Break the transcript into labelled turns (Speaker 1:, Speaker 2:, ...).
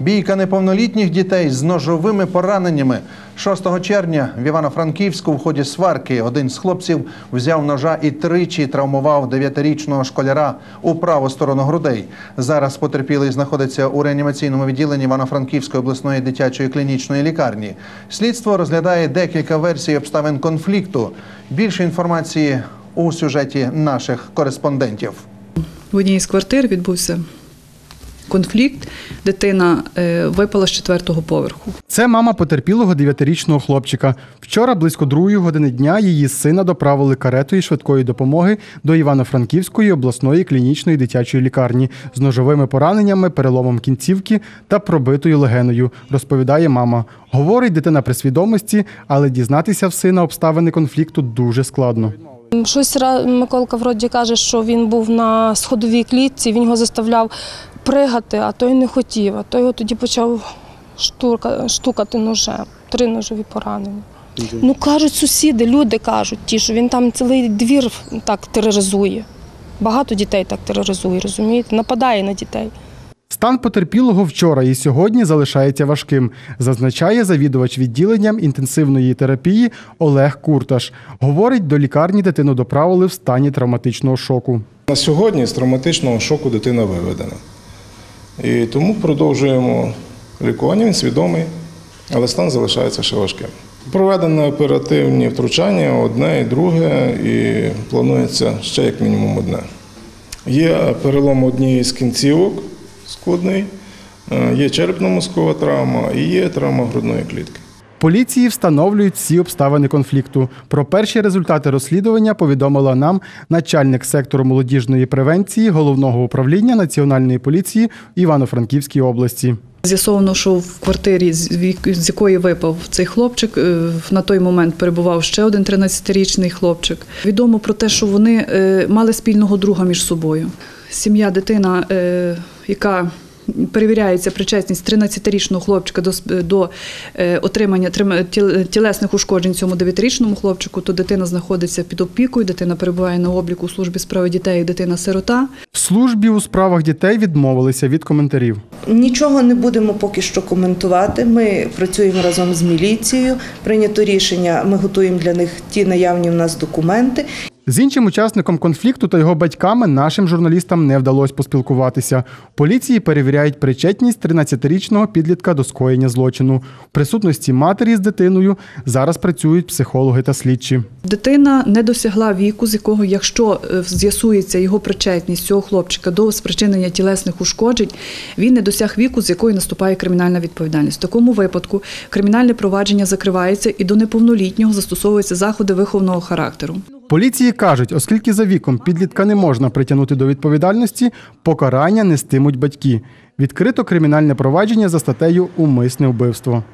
Speaker 1: Бійка неповнолітніх дітей з ножовими пораненнями. 6 червня в Івано-Франківську в ході сварки один з хлопців взяв ножа і тричі травмував дев'ятирічного школяра у праву сторону грудей. Зараз потерпілий знаходиться у реанімаційному відділенні Івано-Франківської обласної дитячої клінічної лікарні. Слідство розглядає декілька версій обставин конфлікту. Більше інформації у сюжеті наших кореспондентів.
Speaker 2: В одній з квартир відбувся конфлікт. Дитина е, випала з четвертого поверху.
Speaker 3: Це мама потерпілого дев'ятирічного хлопчика. Вчора близько другої години дня її сина доправили каретою швидкої допомоги до Івано-Франківської обласної клінічної дитячої лікарні з ножовими пораненнями, переломом кінцівки та пробитою легеною, розповідає мама. Говорить, дитина при свідомості, але дізнатися в сина обставини конфлікту дуже складно.
Speaker 4: Щось Миколка вроді каже, що він був на сходовій клітці, він його заставляв пригати, а той не хотів. А той його тоді почав штука, штукати ножем. Три ножові поранення. Ну кажуть сусіди, люди кажуть, ті, що він там цілий двір так тероризує. Багато дітей так тероризує, розумієте? Нападає на дітей.
Speaker 3: Стан потерпілого вчора і сьогодні залишається важким, зазначає завідувач відділенням інтенсивної терапії Олег Курташ. Говорить, до лікарні дитину доправили в стані травматичного шоку.
Speaker 5: На сьогодні з травматичного шоку дитина виведена. І тому продовжуємо лікування, він свідомий, але стан залишається ще важким. Проведено оперативні втручання одне і друге, і планується ще як мінімум одне. Є перелом однієї з кінцівок складний, е, є черепно-мозкова травма і є травма грудної клітки.
Speaker 3: Поліції встановлюють всі обставини конфлікту. Про перші результати розслідування повідомила нам начальник сектору молодіжної превенції головного управління Національної поліції Івано-Франківській області.
Speaker 2: З'ясовано, що в квартирі, з якої випав цей хлопчик, е, на той момент перебував ще один 13-річний хлопчик. Відомо про те, що вони е, мали спільного друга між собою. Сім'я, дитина, е, яка перевіряється причетність 13-річного хлопчика до, до е, отримання трима- тілесних ушкоджень цьому 9-річному хлопчику, то дитина знаходиться під опікою, дитина перебуває на обліку у службі справи дітей дитина-сирота.
Speaker 3: В службі у справах дітей відмовилися від коментарів.
Speaker 6: Нічого не будемо поки що коментувати. Ми працюємо разом з міліцією. Прийнято рішення. Ми готуємо для них ті наявні в нас документи.
Speaker 3: З іншим учасником конфлікту та його батьками нашим журналістам не вдалося поспілкуватися. Поліції перевіряють причетність 13-річного підлітка до скоєння злочину. В присутності матері з дитиною зараз працюють психологи та слідчі.
Speaker 2: Дитина не досягла віку, з якого, якщо е, з'ясується його причетність цього хлопчика до спричинення тілесних ушкоджень, він не досяг віку, з якої наступає кримінальна відповідальність. В такому випадку кримінальне провадження закривається і до неповнолітнього застосовуються заходи виховного характеру.
Speaker 3: Поліції кажуть, оскільки за віком підлітка не можна притягнути до відповідальності, покарання нестимуть батьки. Відкрито кримінальне провадження за статтею Умисне вбивство.